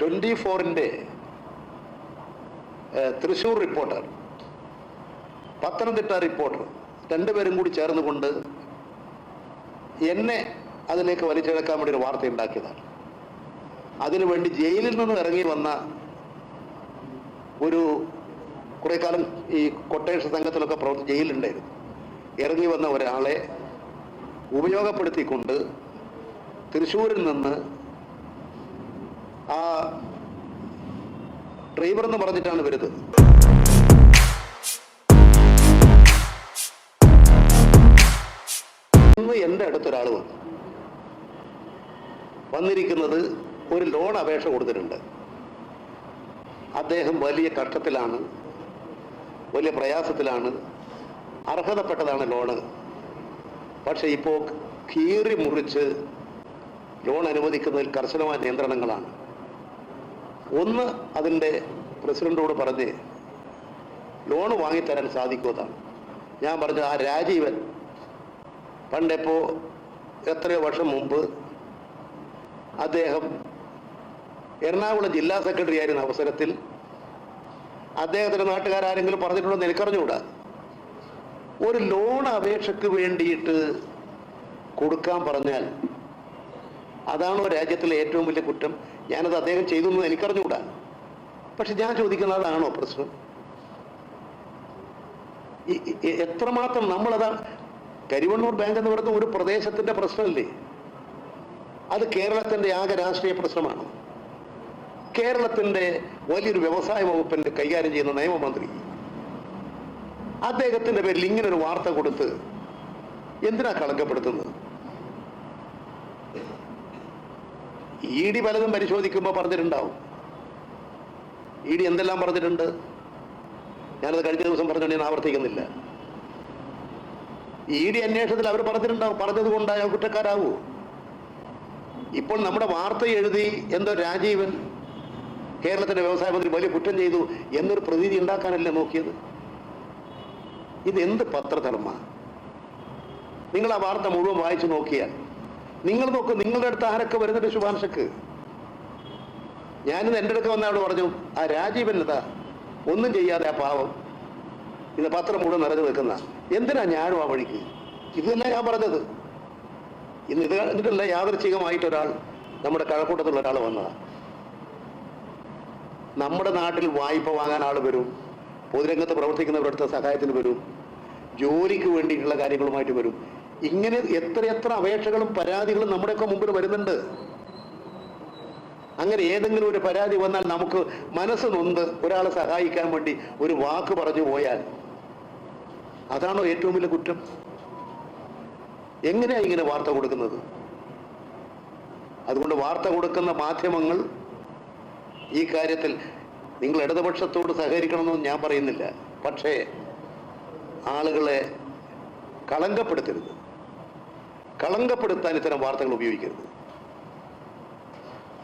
Twenty ഫോറിന്റെ Thrissur reporter Pathanamthitta reporter രണ്ടുപേരും കൂടി ചേർന്നുകൊണ്ട് എന്നെ അതിലേക്ക് വലിച്ചിഴക്കാൻ വേണ്ടി ഒരു വാർത്ത ഉണ്ടാക്കിയതാണ്. അതിനുവേണ്ടി ജയിലിൽ നിന്ന് ഇറങ്ങി വന്ന ഒരു കുറെ കാലം ഈ കൊട്ടേഷൻ സംഘത്തിലൊക്കെ പ്രവർത്തി ജയിലുണ്ടായിരുന്നു ഇറങ്ങി വന്ന ഒരാളെ ഉപയോഗപ്പെടുത്തിക്കൊണ്ട് തൃശ്ശൂരിൽ നിന്ന് ആ ഡ്രൈവർ എന്ന് പറഞ്ഞിട്ടാണ് വരുന്നത്. ഇന്ന് എന്റെ അടുത്തൊരാൾ വന്നു. വന്നിരിക്കുന്നത് ഒരു ലോൺ അപേക്ഷ കൊടുത്തിട്ടുണ്ട്. അദ്ദേഹം വലിയ കഷ്ടത്തിലാണ് വലിയ പ്രയാസത്തിലാണ് അർഹതപ്പെട്ടതാണ് ലോണ്. പക്ഷെ ഇപ്പോൾ കീറി മുറിച്ച് ലോൺ അനുവദിക്കുന്നതിൽ കർശനമായ നിയന്ത്രണങ്ങളാണ്. ഒന്ന് അതിന്റെ പ്രസിഡന്റോട് പറഞ്ഞ് ലോൺ വാങ്ങിത്തരാൻ സാധിക്കുമെന്നാണ് ഞാൻ പറഞ്ഞത് ആ രാജീവൻ പണ്ടെപ്പോ എത്രയോ വർഷം മുമ്പ് അദ്ദേഹം എറണാകുളം ജില്ലാ സെക്രട്ടറി ആയിരുന്ന അവസരത്തിൽ അദ്ദേഹത്തിന്റെ നാട്ടുകാരെങ്കിലും പറഞ്ഞിട്ടുണ്ടോ എനിക്കറിഞ്ഞുകൂടാ. ഒരു ലോൺ അപേക്ഷയ്ക്ക് വേണ്ടിയിട്ട് കൊടുക്കാൻ പറഞ്ഞാൽ അതാണോ രാജ്യത്തിലെ ഏറ്റവും വലിയ കുറ്റം? ഞാനത് അദ്ദേഹം ചെയ്തു എന്ന് എനിക്കറിഞ്ഞുകൂടാ. പക്ഷെ ഞാൻ ചോദിക്കുന്നത് അതാണോ പ്രശ്നം? എത്രമാത്രം നമ്മളതാ കരിവണ്ണൂർ ബാങ്ക് എന്ന് പറയുന്ന ഒരു പ്രദേശത്തിന്റെ പ്രശ്നമല്ലേ? അത് കേരളത്തിന്റെ ആകെ രാഷ്ട്രീയ പ്രശ്നമാണ്. കേരളത്തിന്റെ വലിയൊരു വ്യവസായ വകുപ്പിന്റെ കൈകാര്യം ചെയ്യുന്ന നിയമമന്ത്രി. അദ്ദേഹത്തിന്റെ പേരിൽ ഇങ്ങനെ ഒരു വാർത്ത കൊടുത്ത് എന്തിനാ കളങ്കപ്പെടുത്തുന്നത്? ഇ ഡി പലതും പരിശോധിക്കുമ്പോൾ പറഞ്ഞിട്ടുണ്ടാവും. ഇ ഡി എന്തെല്ലാം പറഞ്ഞിട്ടുണ്ട്? ഞാനത് കഴിഞ്ഞ ദിവസം പറഞ്ഞുകൊണ്ട് ഞാൻ ആവർത്തിക്കുന്നില്ല. ഇ ഡി അന്വേഷണത്തിൽ അവർ പറഞ്ഞിട്ടുണ്ടാവും. പറഞ്ഞത് കൊണ്ടായ കുറ്റക്കാരാവൂ? ഇപ്പോൾ നമ്മുടെ വാർത്ത എഴുതി എന്തോ രാജീവൻ കേരളത്തിന്റെ വ്യവസായ മന്ത്രി വലിയ കുറ്റം ചെയ്തു എന്നൊരു പ്രതീതി ഉണ്ടാക്കാനല്ലേ നോക്കിയത്? ഇത് എന്ത് പത്രധർമ്മ? നിങ്ങൾ ആ വാർത്ത മുഴുവൻ വായിച്ചു നോക്കിയാൽ നിങ്ങൾ നോക്ക് നിങ്ങളുടെ അടുത്ത് ആരൊക്കെ വരുന്നുണ്ട് ശുപാർശക്ക്? ഞാനിന്ന് എന്റെ അടുക്ക വന്നവിടെ പറഞ്ഞു ആ രാജീവൻ ഇതാ ഒന്നും ചെയ്യാതെ ആ പാവം ഇത് പത്രം മുഴുവൻ നിറഞ്ഞു നിൽക്കുന്ന. എന്തിനാ ഞാനും ആ വഴിക്ക്? ഇത് തന്നെ ഞാൻ പറഞ്ഞത്. ഇന്ന് ഇത് കണ്ടിട്ടല്ല യാദർച്ഛികമായിട്ട് ഒരാൾ നമ്മുടെ കഴക്കൂട്ടത്തുള്ള ഒരാൾ വന്നതാ. നമ്മുടെ നാട്ടിൽ വായ്പ വാങ്ങാൻ ആൾ വരും പൊതുരംഗത്ത് പ്രവർത്തിക്കുന്നവരുടെ അടുത്ത സഹായത്തിന് വരും ജോലിക്ക് വേണ്ടിയിട്ടുള്ള കാര്യങ്ങളുമായിട്ട് വരും. ഇങ്ങനെ എത്രയെത്ര അപേക്ഷകളും പരാതികളും നമ്മുടെയൊക്കെ മുമ്പിൽ വരുന്നുണ്ട്. അങ്ങനെ ഏതെങ്കിലും ഒരു പരാതി വന്നാൽ നമുക്ക് മനസ്സ് നൊന്ത് ഒരാളെ സഹായിക്കാൻ വേണ്ടി ഒരു വാക്ക് പറഞ്ഞു പോയാൽ. അതാണോ ഏറ്റവും വലിയ കുറ്റം? എങ്ങനെയാണ് ഇങ്ങനെ വാർത്ത കൊടുക്കുന്നത്? അതുകൊണ്ട് വാർത്ത കൊടുക്കുന്ന മാധ്യമങ്ങൾ ഈ കാര്യത്തിൽ നിങ്ങൾ ഇടതുപക്ഷത്തോട് സഹകരിക്കണമെന്ന് ഞാൻ പറയുന്നില്ല. പക്ഷേ ആളുകളെ കളങ്കപ്പെടുത്തരുത്. കളങ്കപ്പെടുത്താൻ ഇത്തരം വാർത്തകൾ ഉപയോഗിക്കരുത്.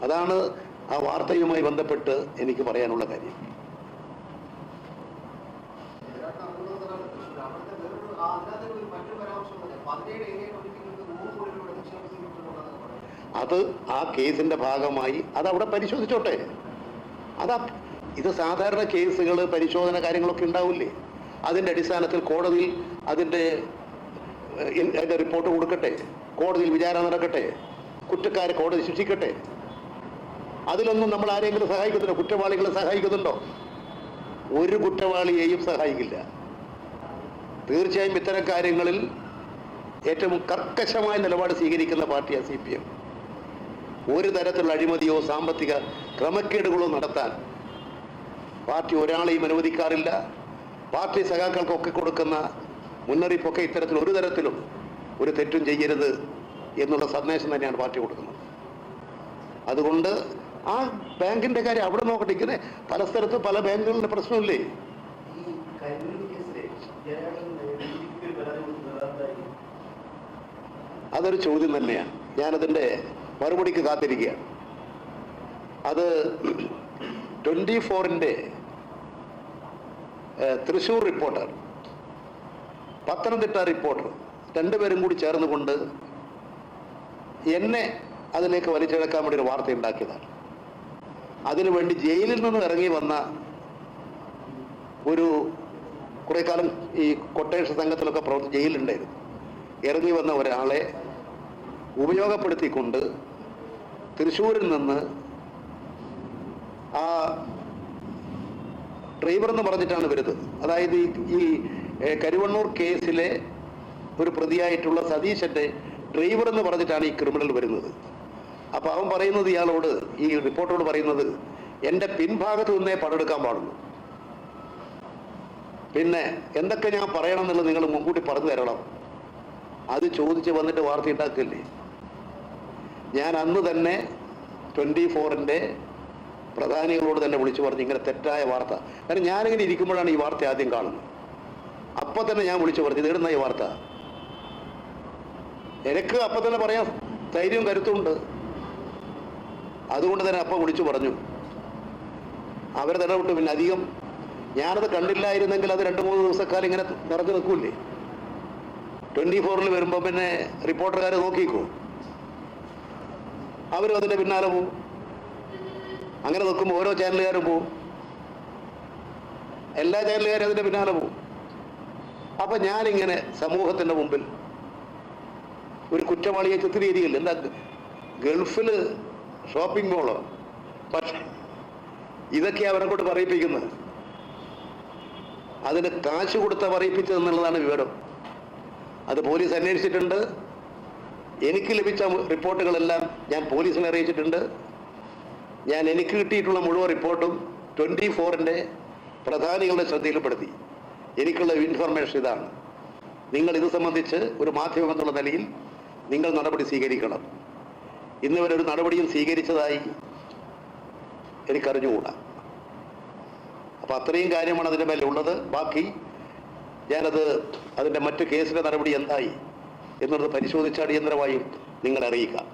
അതാണ് ആ വാർത്തയുമായി ബന്ധപ്പെട്ട് എനിക്ക് പറയാനുള്ള കാര്യം. അത് ആ കേസിന്റെ ഭാഗമായി അത് അവിടെ പരിശോധിച്ചോട്ടെ. അതാ ഇത് സാധാരണ കേസുകൾ പരിശോധന കാര്യങ്ങളൊക്കെ ഉണ്ടാവില്ലേ? അതിന്റെ അടിസ്ഥാനത്തിൽ കോടതിയിൽ അതിന്റെ അതിന്റെ റിപ്പോർട്ട് കൊടുക്കട്ടെ? കോടതിയിൽ വിചാരണ നടക്കട്ടെ? കുറ്റക്കാരെ കോടതി ശിക്ഷിക്കട്ടെ? അതിലൊന്നും നമ്മൾ ആരെങ്കിലും സഹായിക്കുന്നുണ്ടോ? കുറ്റവാളികളെ സഹായിക്കുന്നുണ്ടോ? ഒരു കുറ്റവാളിയെയും സഹായിക്കില്ല. തീർച്ചയായും ഇത്തരം കാര്യങ്ങളിൽ ഏറ്റവും കർക്കശമായ നിലപാട് സ്വീകരിക്കുന്ന പാർട്ടിയാണ് സി പി എം. ഒരു തരത്തിലുള്ള അഴിമതിയോ സാമ്പത്തിക ക്രമക്കേടുകളോ നടത്താൻ പാർട്ടി ഒരാളെയും അനുവദിക്കാറില്ല. പാർട്ടി സഖാക്കൾക്കൊക്കെ കൊടുക്കുന്ന മുന്നറിയിപ്പൊക്കെ ഇത്തരത്തിൽ ഒരു തരത്തിലും ഒരു തെറ്റും ചെയ്യരുത് എന്നുള്ള സന്ദേശം തന്നെയാണ് പാർട്ടി കൊടുക്കുന്നത്. അതുകൊണ്ട് ആ ബാങ്കിന്റെ കാര്യം അവിടെ നോക്കട്ടെ. ഇങ്ങനെ പല സ്ഥലത്തും പല ബാങ്കുകളുടെ പ്രശ്നമില്ലേ? അതൊരു ചോദ്യം തന്നെയാണ്. ഞാനതിന്റെ മറുപടിക്ക് കാത്തിരിക്കുകയാണ്. അത് ട്വന്റി ഫോറിന്റെ തൃശൂർ റിപ്പോർട്ടർ പത്തനംതിട്ട റിപ്പോർട്ടർ രണ്ടുപേരും കൂടി ചേർന്നുകൊണ്ട് എന്നെ അതിലേക്ക് വലിച്ചെടുക്കാൻ വേണ്ടി ഒരു വാർത്ത ഉണ്ടാക്കിയതാണ്. അതിനുവേണ്ടി ജയിലിൽ നിന്ന് ഇറങ്ങി വന്ന ഒരു കുറെ കാലം ഈ കൊട്ടേഷൻ സംഘത്തിലൊക്കെ പ്രവർത്തി ജയിലുണ്ടായിരുന്നു ഇറങ്ങി വന്ന ഒരാളെ ഉപയോഗപ്പെടുത്തിക്കൊണ്ട് തൃശ്ശൂരിൽ നിന്ന് ആ ഡ്രൈവർ എന്ന് പറഞ്ഞിട്ടാണ് വരുന്നത്. അതായത് ഈ കരുവണ്ണൂർ കേസിലെ ഒരു പ്രതിയായിട്ടുള്ള സതീശന്റെ ഡ്രൈവർ എന്ന് പറഞ്ഞിട്ടാണ് ഈ ക്രിമിനൽ വരുന്നത്. അപ്പൊ അവൻ പറയുന്നത് ഇയാളോട് ഈ റിപ്പോർട്ടോട് പറയുന്നത് എന്റെ പിൻഭാഗത്ത് നിന്നേ പടെടുക്കാൻ പാടുള്ളൂ. പിന്നെ എന്തൊക്കെ ഞാൻ പറയണം എന്നുള്ളത് നിങ്ങൾ മുൻകൂട്ടി പറഞ്ഞു തരണം. അത് ചോദിച്ച് വന്നിട്ട് വാർത്ത ഉണ്ടാക്കില്ലേ? ഞാൻ അന്ന് തന്നെ ട്വന്റി ഫോറിന്റെ പ്രധാനികളോട് തന്നെ വിളിച്ചു പറഞ്ഞു ഇങ്ങനെ തെറ്റായ വാർത്ത. കാരണം ഞാനിങ്ങനെ ഇരിക്കുമ്പോഴാണ് ഈ വാർത്ത ആദ്യം കാണുന്നത്. അപ്പൊ തന്നെ ഞാൻ വിളിച്ചു പറഞ്ഞു ഇത് ഈ വാർത്ത? എനിക്ക് അപ്പൊ തന്നെ പറയാം ധൈര്യം കരുത്തുണ്ട് അതുകൊണ്ട് തന്നെ അപ്പം വിളിച്ചു പറഞ്ഞു. അവരെ തന്നെ വിട്ടു പിന്നെ അധികം ഞാനത് കണ്ടില്ലായിരുന്നെങ്കിൽ അത് രണ്ട് മൂന്ന് ദിവസക്കാലം ഇങ്ങനെ നിറഞ്ഞു നിൽക്കൂല്ലേ? ട്വന്റി ഫോറിൽ വരുമ്പോൾ പിന്നെ റിപ്പോർട്ടർകാർ നോക്കിക്കോ. അവരും അതിന്റെ പിന്നാലെ പോവും. അങ്ങനെ നോക്കുമ്പോൾ ഓരോ ചാനലുകാരും പോവും. എല്ലാ ചാനലുകാരും അതിന്റെ പിന്നാലെ പോവും. അപ്പൊ ഞാനിങ്ങനെ സമൂഹത്തിന്റെ മുമ്പിൽ ഒരു കുറ്റവാളിയെ ചിത്രീകരിക്കില്ല എന്താ ഗൾഫിൽ ഷോപ്പിംഗ് മോളോ? പക്ഷെ ഇതൊക്കെ അവരെ കൊണ്ട് പറയിപ്പിക്കുന്നത്? അതിന് കാശ് കൊടുത്ത പറയിപ്പിച്ചതെന്നുള്ളതാണ് വിവരം. അത് പോലീസ് അന്വേഷിച്ചിട്ടുണ്ട്. എനിക്ക് ലഭിച്ച റിപ്പോർട്ടുകളെല്ലാം ഞാൻ പോലീസിനെ അറിയിച്ചിട്ടുണ്ട്. ഞാൻ എനിക്ക് കിട്ടിയിട്ടുള്ള മുഴുവൻ റിപ്പോർട്ടും ട്വന്റി ഫോറിന്റെ പ്രധാനികളുടെ ശ്രദ്ധയിൽപ്പെടുത്തി. എനിക്കുള്ള ഇൻഫർമേഷൻ ഇതാണ്. നിങ്ങൾ ഇത് സംബന്ധിച്ച് ഒരു മാധ്യമം എന്നുള്ള നിലയിൽ നിങ്ങൾ നടപടി സ്വീകരിക്കണം. ഇന്ന് ഒരു നടപടിയും സ്വീകരിച്ചതായി എനിക്കറിഞ്ഞുകൂടാ. അപ്പൊ അത്രയും കാര്യമാണ് അതിന്റെ മേലെ ഉള്ളത്. ബാക്കി ഞാനത് അതിന്റെ മറ്റു കേസിന്റെ നടപടി എന്തായി എന്നുള്ളത് പരിശോധിച്ച് അടിയന്തരമായും നിങ്ങളെ അറിയിക്കാം.